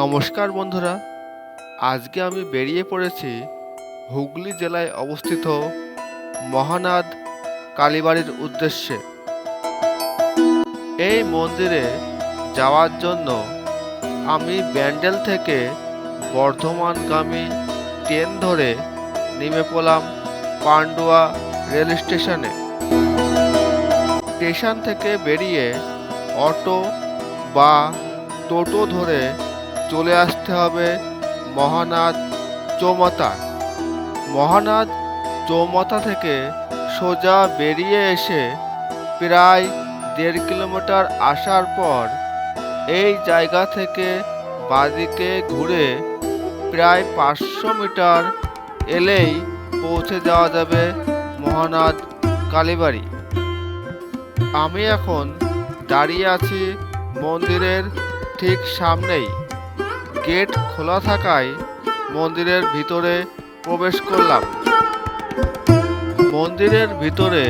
নমস্কার বন্ধুরা। আজকে আমি বেরিয়ে পড়েছি হুগলি জেলায় অবস্থিত মহানাদ কালীবাড়ির উদ্দেশ্যে। এই মন্দিরে যাওয়ার জন্য আমি ব্যান্ডেল থেকে বর্ধমানগামী ট্রেন ধরে নেমে পড়লাম পান্ডুয়া রেল স্টেশনে। স্টেশন থেকে বেরিয়ে অটো বা টোটো ধরে চলে আসতে হবে মহানাদ চৌমাথা মহানাদ চৌমাথা থেকে সোজা বেরিয়ে এসে প্রায় দেড় কিলোমিটার আসার পর এই জায়গা থেকে বাদিকে ঘুরে প্রায় পাঁচশো মিটার এলেই পৌঁছে যাওয়া যাবে মহানাদ কালীবাড়ি। আমি এখন দাঁড়িয়ে আছি মন্দিরের ঠিক সামনেই। গেট খোলা থাকায় মন্দিরের ভিতরে প্রবেশ করলাম। মন্দিরের ভিতরে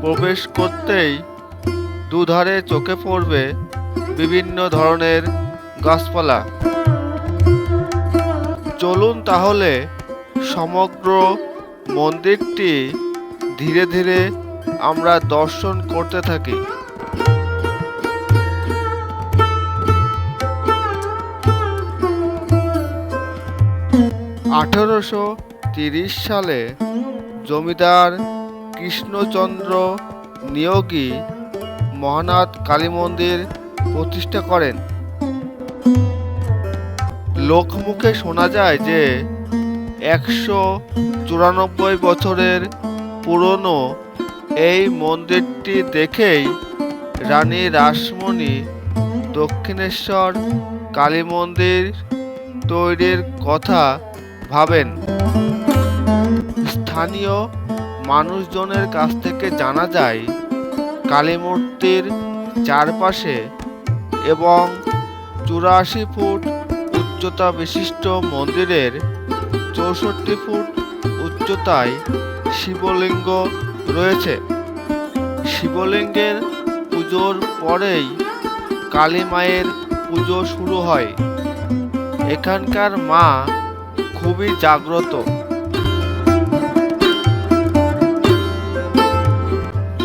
প্রবেশ করতেই দুধারে চোখে পড়বে বিভিন্ন ধরনের গাছপালা। চলুন তাহলে সমগ্র মন্দিরটি ধীরে ধীরে আমরা দর্শন করতে থাকি। আঠারোশো তিরিশ সালে জমিদার কৃষ্ণচন্দ্র নিয়োগী মহানাথ কালী মন্দির প্রতিষ্ঠা করেন। লোকমুখে শোনা যায় যে একশো চুরানব্বই বছরের পুরনো এই মন্দিরটি দেখেই রানী রাসমণি দক্ষিণেশ্বর কালী মন্দির তৈরির কথা ভাবেন। স্থানীয় মানুষজনের কাছ থেকে জানা যায় কালী মূর্তির চারপাশে এবং চুরাশি ফুট উচ্চতা বিশিষ্ট মন্দিরের চৌষট্টি ফুট উচ্চতায় শিবলিঙ্গ রয়েছে। শিবলিঙ্গের পুজোর পরেই কালী মায়ের পুজো শুরু হয়। এখানকার মা খুবই জাগ্রত।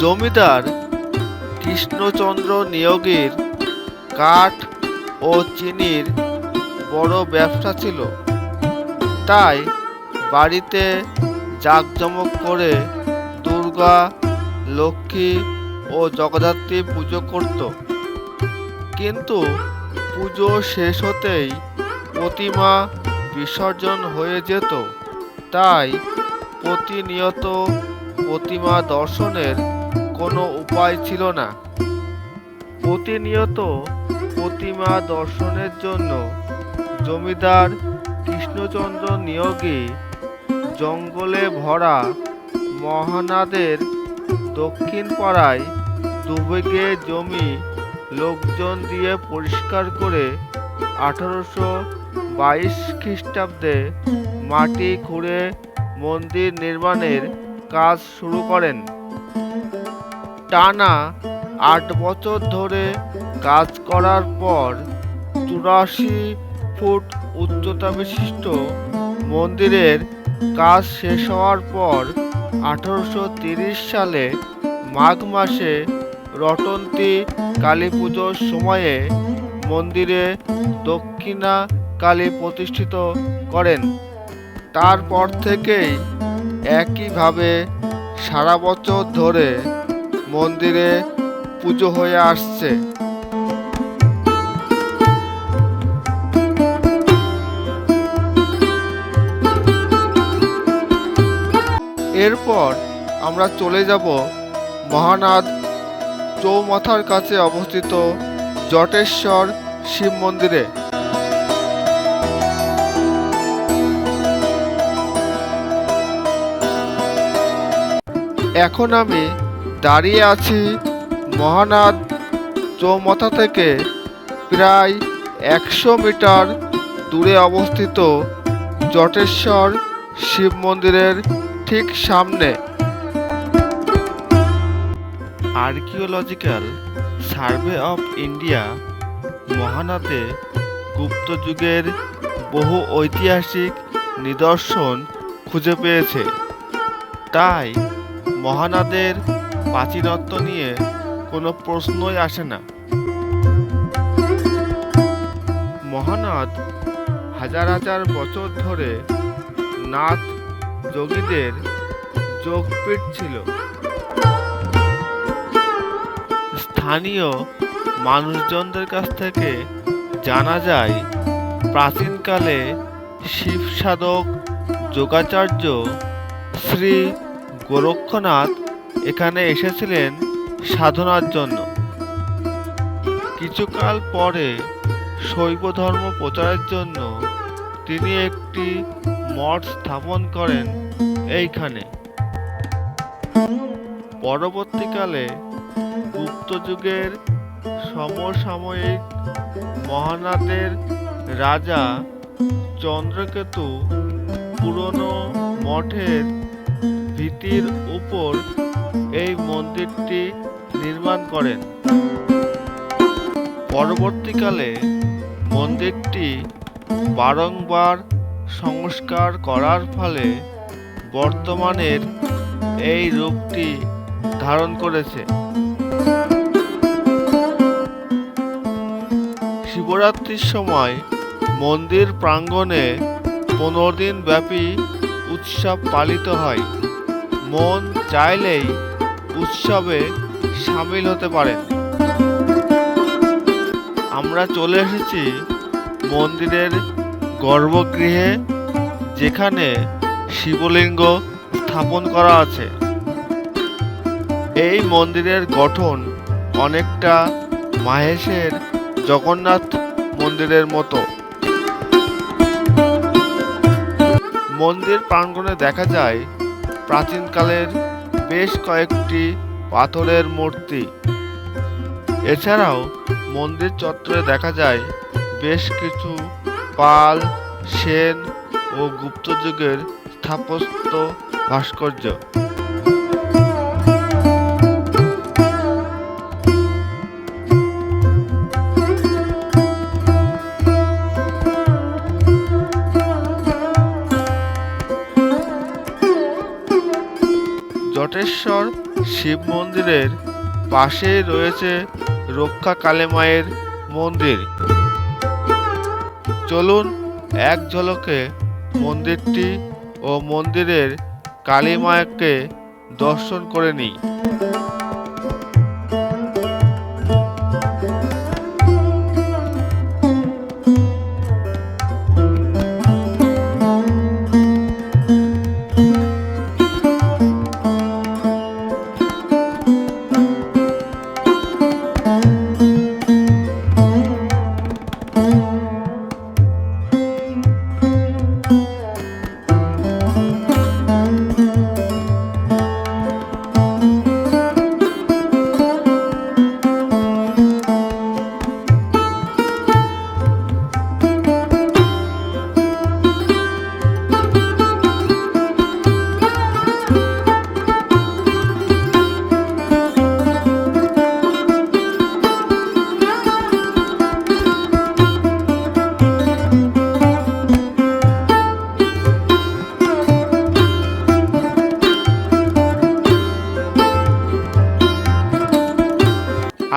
জমিদার কৃষ্ণচন্দ্র নিয়োগীর কাঠ ও চিনির বড় ব্যবসা ছিল। তাই বাড়িতে জাঁকজমক করে দুর্গা, লক্ষ্মী ও জগদ্ধাত্রী পুজো করত। কিন্তু পুজো শেষ হতেই প্রতিমা বিসর্জন হয়ে যেত। তাই প্রতিনিয়ত প্রতিমা দর্শনের কোনো উপায় ছিল না। প্রতিনিয়ত প্রতিমা দর্শনের জন্য জমিদার কৃষ্ণচন্দ্র নিয়োগী জঙ্গলে ভরা মহানাদের দক্ষিণ পাড়ায় দুবেগে জমি লোকজন দিয়ে পরিষ্কার করে আঠারোশো বাইশ খ্রিস্টাব্দে মাটি খুঁড়ে মন্দির নির্মাণের কাজ শুরু করেন। টানা আট বছর ধরে কাজ করার পর চুরাশি ফুট উচ্চতা বিশিষ্ট মন্দিরের কাজ শেষ হওয়ার পর আঠারোশো সালে মাঘ মাসে রটন্তী কালী পুজোর সময়ে মন্দিরে দক্ষিণা কালী প্রতিষ্ঠিত করেন। তারপর থেকেই একইভাবে সারা বছর ধরে মন্দিরে পুজো হয়ে আসছে। এরপর আমরা চলে যাব মহানাদ চৌমাথার কাছে অবস্থিত জটেশ্বর শিব মন্দিরে। এখন আমি দাঁড়িয়ে আছি মহানাদ চৌমাথা থেকে প্রায় একশো মিটার দূরে অবস্থিত জটেশ্বর শিব মন্দিরের ঠিক সামনে। আর্কিওলজিক্যাল সার্ভে অফ ইন্ডিয়া মহানাতে গুপ্ত যুগের বহু ঐতিহাসিক নিদর্শন খুঁজে পেয়েছে। তাই মহানাদের প্রাচীনত্ব নিয়ে কোনো প্রশ্নই আসে না। মহানাদ হাজার হাজার বছর ধরে নাথ যোগীদের যোগপীঠ ছিল। স্থানীয় মানুষজনদের কাছ থেকে জানা যায়, প্রাচীনকালে শিব সাধক যোগাচার্য শ্রী গোরক্ষনাথ এখানে এসেছিলেন সাধনার জন্য। কিছুকাল পরে শৈব ধর্ম প্রচারের জন্য তিনি একটি মঠ স্থাপন করেন এইখানে। পরবর্তীকালে গুপ্ত যুগের সমসাময়িক মহানাদের রাজা চন্দ্রকেতু পুরনো মঠের ভিতির উপর এই মন্দিরটি নির্মাণ করেন। পরবর্তীকালে মন্দিরটি বারংবার সংস্কার করার ফলে বর্তমানের এই রূপটি ধারণ করেছে। শিবরাত্রির সময় মন্দির প্রাঙ্গণে পনেরো দিন ব্যাপী উৎসব পালিত হয়। মন চাইলেই উৎসবে সামিল হতে পারেন। আমরা চলে এসেছি মন্দিরের গর্ভগৃহে, যেখানে শিবলিঙ্গ স্থাপন করা আছে। এই মন্দিরের গঠন অনেকটা মাহেশের জগন্নাথ মন্দিরের মতো। মন্দির প্রাঙ্গণে দেখা যায় প্রাচীনকালের বেশ কয়েকটি পাথরের মূর্তি। এছাড়াও মন্দির চত্বরে দেখা যায় বেশ কিছু পাল, সেন ও গুপ্তযুগের স্থাপত্য ভাস্কর্য। জটেশ্বর শিব মন্দিরের পাশে রয়েছে রক্ষা কালী মায়ের মন্দির। চলুন এক ঝলকে মন্দিরটি ও মন্দিরের কালী মাকে দর্শন করে নিই।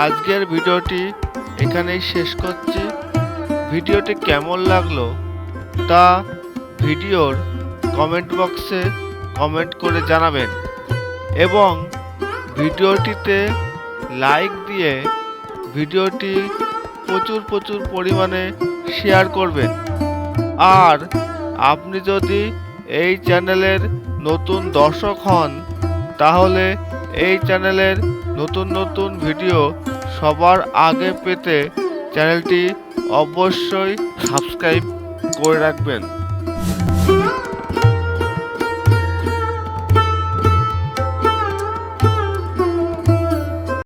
আজকের ভিডিওটি এখানেই শেষ করছি। ভিডিওটি কেমন লাগল তা ভিডিওর কমেন্ট বক্সে কমেন্ট করে জানাবেন এবং ভিডিওটিতে লাইক দিয়ে ভিডিওটি প্রচুর প্রচুর পরিমাণে শেয়ার করবেন। আর আপনি যদি এই চ্যানেলের নতুন দর্শক হন, তাহলে এই চ্যানেলের নতুন নতুন ভিডিও সবার আগে পেতে চ্যানেলটি অবশ্যই সাবস্ক্রাইব করে রাখবেন।